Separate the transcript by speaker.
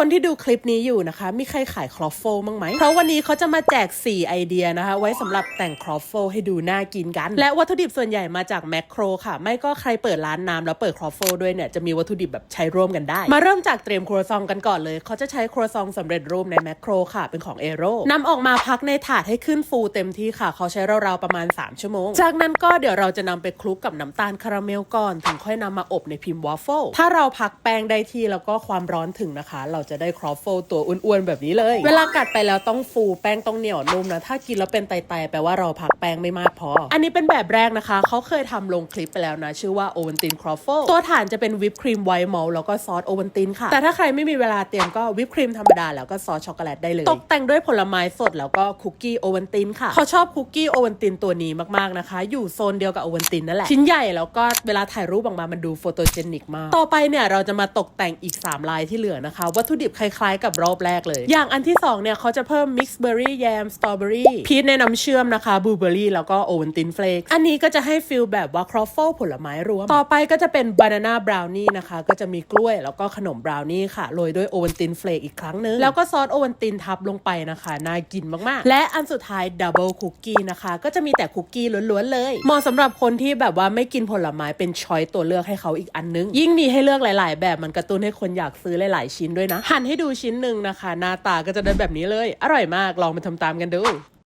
Speaker 1: คนที่ดูคลิปนี้อยู่นะคะ มีใครขายครอฟเฟิลบ้างไหม เพราะวันนี้เขาจะมาแจก 4 ไอเดียนะคะ ไว้สำหรับแต่งครอฟเฟิลให้ดูน่ากินกัน และวัตถุดิบส่วนใหญ่มาจากแมคโครค่ะ ไม่ก็ใครเปิดร้านน้ำแล้วเปิดครอฟเฟิลด้วยเนี่ย จะมีวัตถุดิบแบบใช้ร่วมกันได้ มาเริ่มจากเตรียมครัวซองกันก่อนเลย เขาจะใช้ครัวซองสำเร็จรูปในแมคโครค่ะ เป็นของเอโร่นำออกมาพักในถาดให้ขึ้นฟูเต็มที่ค่ะ เขาใช้ราวๆประมาณ 3 ชั่วโมง จากนั้นก็เดี๋ยวเราจะนำไปคลุกกับน้ำตาลคาราเมลก่อน ถึงค่อยนำมาอบในพิมพ์วอฟเฟิลถ้าเราพักแป้งได้ที่แล้วก็ความร้อนถึงนะคะ เราจะได้ครอฟเฟิลตัวอ้วนๆแบบนี้เลย เวลากัดไปแล้วต้องฟูแป้งต้องเหนียวนุ่มนะถ้ากินแล้วเป็นไตๆแปลว่าเราพักแป้งไม่มากพอ อันนี้เป็นแบบแรกนะคะ เขาเคยทำลงคลิปไปแล้วนะ ชื่อว่าโอวันตินครอฟเฟิลตัวฐานจะเป็นวิปครีมไวท์มอลแล้วก็ซอสโอวันตินค่ะ แต่ถ้าใครไม่มีเวลาเตรียมก็วิปครีมธรรมดาแล้วก็ซอสช็อกโกแลตได้เลย ตกแต่งด้วยผลไม้สดแล้วก็คุกกี้โอวันตินค่ะเขาชอบคุกกี้โอวันตินตัวนี้มากๆนะคะ อยู่โซนเดียวกับโอวันตินนั่นแหละชิ้นใหญ่แล้วก็เวลาถ่ายรูปออกมามันดูโฟโตเจนิกมาก ต่อไปเนี่ยเราจะมาตกแต่งอีก 3 ลายที่เหลือนะคะวัตถุดิบคล้ายๆ กับรอบแรกเลย อย่างอันที่ 2 เนี่ยเขาจะเพิ่มมิกซ์เบอร์รี่แยมสตรอเบอรี่พีชในน้ำเชื่อมนะคะบลูเบอร์รี่แล้วก็โอวันตินเฟลกอันนี้ก็จะให้ฟิลแบบว่าครอฟเฟิลผลไม้รวม ต่อไปก็จะเป็นบานาน่าบราวนี่นะคะ ก็จะมีกล้วยแล้วก็ขนมบราวนี่ค่ะโรยด้วยโอวันตินเฟลกอีกครั้งนึง แล้วก็ซอสโอวันตินทับลงไปนะคะน่ากินมากๆ และอันสุดท้ายดับเบิลคุกกี้นะคะก็จะมีแต่คุกกี้ล้วนๆเลยเหมาะสำหรับคนที่แบบว่าไม่กินผลไม้เป็นช้อยตัวเลือกให้เขาอีกอันนึง ยิ่งมีให้เลือกหลาย ๆ แบบมันกระตุ้นให้คนอยากซื้อหลาย ๆ ชิ้นด้วยนะหั่นให้ดูชิ้นหนึ่งนะคะ หน้าตาก็จะได้แบบนี้เลย อร่อยมากลองมาทำตามกันดู